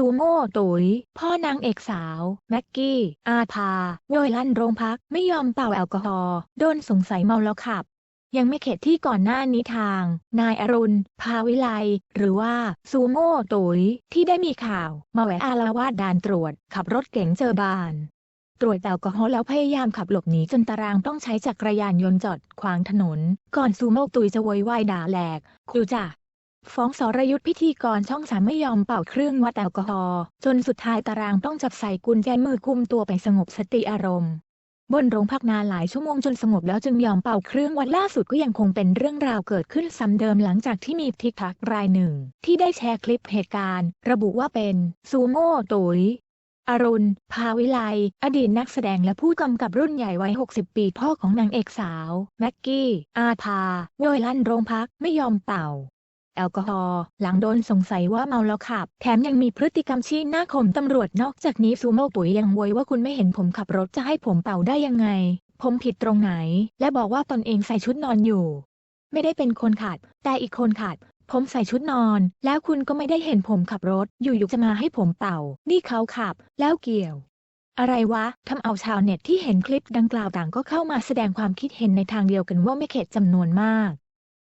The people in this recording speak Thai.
ซูโม่ตุย พ่อนางเอกสาว แม็กกี้ อาภาโดยลั่นโรงพักไม่ยอมเป่าแอลกอฮอล์โดนสงสัยเมาแล้วขับ ยังไม่เข็ดที่ก่อนหน้านี้ทาง นายอรุณ ภาวิไล หรือว่า ซูโม่ตุย ที่ได้มีข่าว มาแหวะอาละวาดด่านตรวจ ขับรถเก๋งเจอบานตรวจแอลกอฮอล์แล้วพยายามขับหลบหนีจนตารางต้องใช้จักรยานยนต์จอดขวางถนน ก่อนซูโม่ตุยจะโวยวายด่าแหลก ครูจ้ะ ฟ้องสรยุทธพิธีกรช่องสามไม่ยอมเป่าเครื่องวัดแอลกอฮอล์จนสุดท้ายตารางต้องจับใส่กุญแจมือกุมตัวไปสงบสติอารมณ์ บนโรงพักนานหลายชั่วโมงจนสงบแล้วจึงยอมเป่าเครื่องวัดล่าสุดก็ยังคงเป็นเรื่องราวเกิดขึ้นซ้ำเดิมหลังจากที่มีทิกทักรายหนึ่ง ที่ได้แชร์คลิปเหตุการณ์ ระบุว่าเป็นซูโม่ตุยอรุณ ภาวิไล อดีตนักแสดงและผู้กำกับรุ่นใหญ่วัย 60 ปีพ่อของนางเอกสาว แม็กกี้ อาภาโดยลั่นโรงพักไม่ยอมเป่า แอลกอฮอล์หลังโดนสงสัยว่าเมาแล้วขับ แถมยังมีพฤติกรรมชี้หน้าข่มตำรวจนอกจากนี้ซูโม่ปุ๋ยยังโวยว่าคุณไม่เห็นผมขับรถจะให้ผมเป่าได้ยังไง ผมผิดตรงไหน และบอกว่าตนเองใส่ชุดนอนอยู่ ไม่ได้เป็นคนขัดแต่อีกคนขัดผมใส่ชุดนอน แล้วคุณก็ไม่ได้เห็นผมขับรถ อยู่ๆจะมาให้ผมเป่า นี่เขาขับ แล้วเกี่ยว อะไรวะทำเอาชาวเน็ตที่เห็นคลิปดังกล่าวต่างก็เข้ามาแสดงความคิดเห็นในทางเดียวกันว่าไม่เข็ดจำนวนมาก